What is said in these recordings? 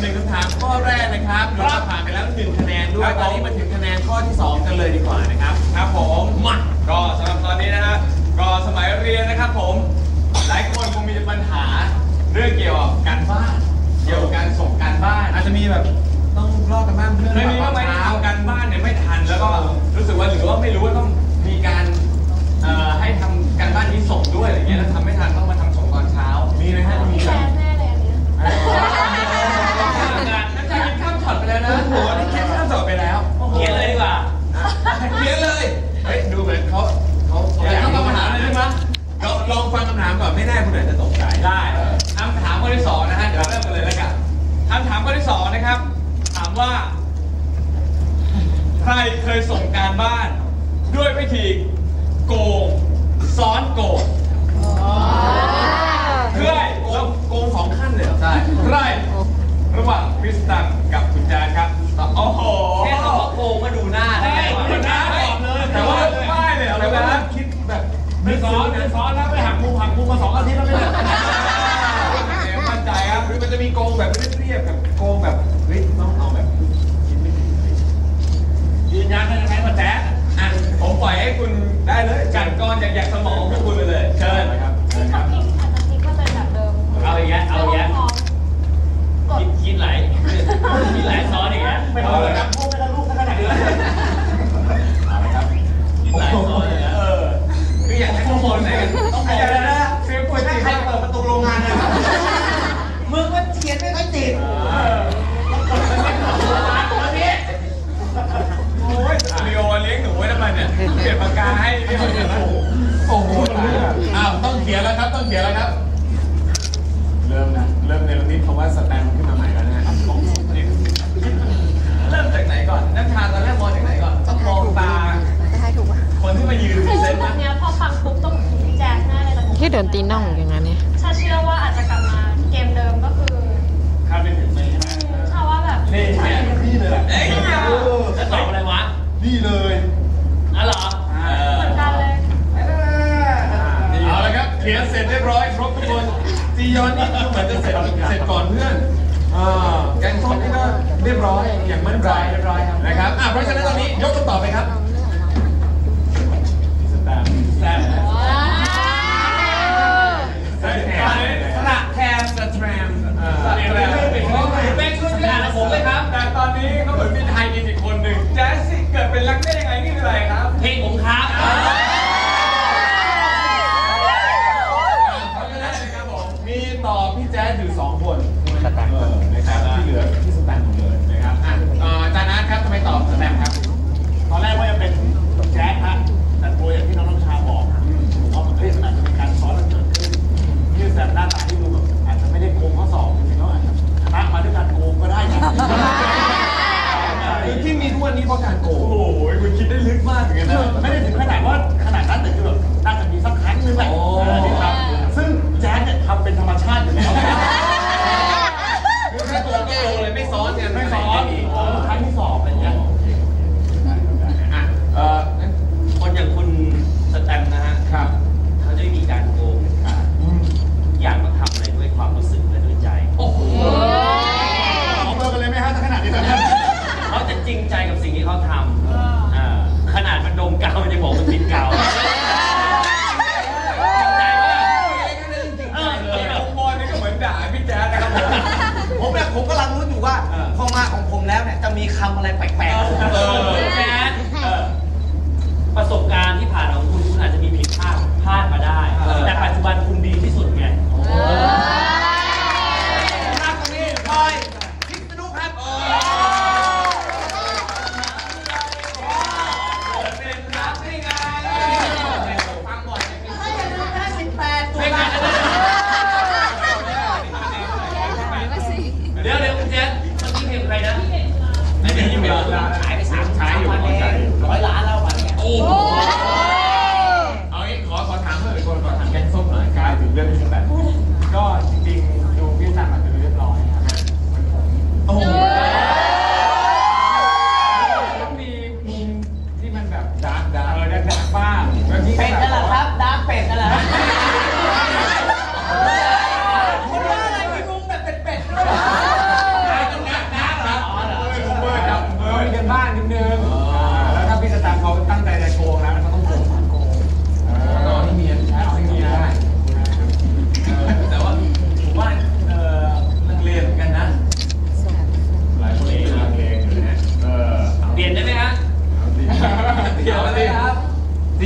หนึ่งคำถามข้อแรกนะครับเราก็ผ่านไปแล้วหนึ่งคะแนนด้วยตอนนี้มาถึงคะแนนข้อที่สองกันเลยดีกว่านะครับ ครับผมมาก็สำหรับตอนนี้นะครับก็สมัยเรียนนะครับผม หลายคนคงมีปัญหาเรื่องเกี่ยวกับการบ้าน เกี่ยวกับการส่งการบ้านอาจจะมีแบบต้องรอกกันบ้านเพื่อนเคยมีบ้าไม่ทำการบ้านเนี่ยไม่ทันแล้วก็รู้สึกว่าหรือว่าไม่รู้ว่าต้องมีการให้ทำการบ้านนี้ส่งด้วยอะไรเงี้ยแล้วทำไม่ทัน เคยส่งการบ้าน ด้วยวิธีโกงซ้อนโกงเพื่อโกงโกงสองขั้นเลยเหรอใช่ไรระหว่างคริสตังกับคุณจานครับโอ้โห แค่คำว่าโกงก็ด โอ้โหอ้าวต้องเขียนแล้วครับ ต้องเขียนแล้วครับ เริ่มนะ เริ่มในรนิดาะว่าสแตมป์ขึ้นมาใหม่แล้วนะฮะของผมเนี่ยเริ่มจากไหนก่อนน้ำชาตอนแรกมองจากไหนก่อน ต้องมองตา ให้ถูกป่ะคนที่มายืนพรีเซนต์ตเนี้ยพอฟังปุ๊บต้องพี่แจ้งแน่เลยแต่ผมที่เดินตีน่องอย่างนั้นเนี่ยชาเชื่อว่าอาจจะกลับมาเกมเดิมก็คือคาดไม่ถึงเลยใช่ไหมถ้าว่าแบบนี่เนี่ยนี่เลยแหละเอ้ยแล้ตอบอะไรวะ นี่เลย ย้อนนี่ก็เหมือนจะเสร็จเสร็จก่อนเพื่อนอ่าแกงส้มนี่ก็เรียบร้อยอย่างมั่นใจเรียบร้อยครับ นะครับอะเพราะฉะนั้นตอนนี้ยกคำตอบไปครับสแตมสแตมสแตมสระแทมสแตมสแตมเป็นข้อมูลเป็นชุดที่อ่านผมเลยครับ แต่ตอนนี้ก็เหมือนมี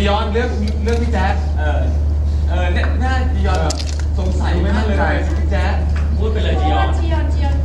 ยอนเรื่องเรื่องพี่แจ๊สเออ เออเนี่ยน่าจียอนแบบสงสัยมากเลยพี่แจ๊ดพูดไปเลยจียอนจียอนจียอน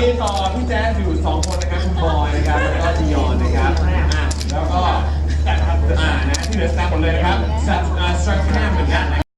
นี้ต่อพี่แจ๊สอยู่สองคนนะครับคุณบอยนะครับแล้วก็จียอนนะครับอะแล้วก็อ่านะที่เหลือแซงร์หมดเลยนะครับสตสตาร์แคมเหมือนกันนะ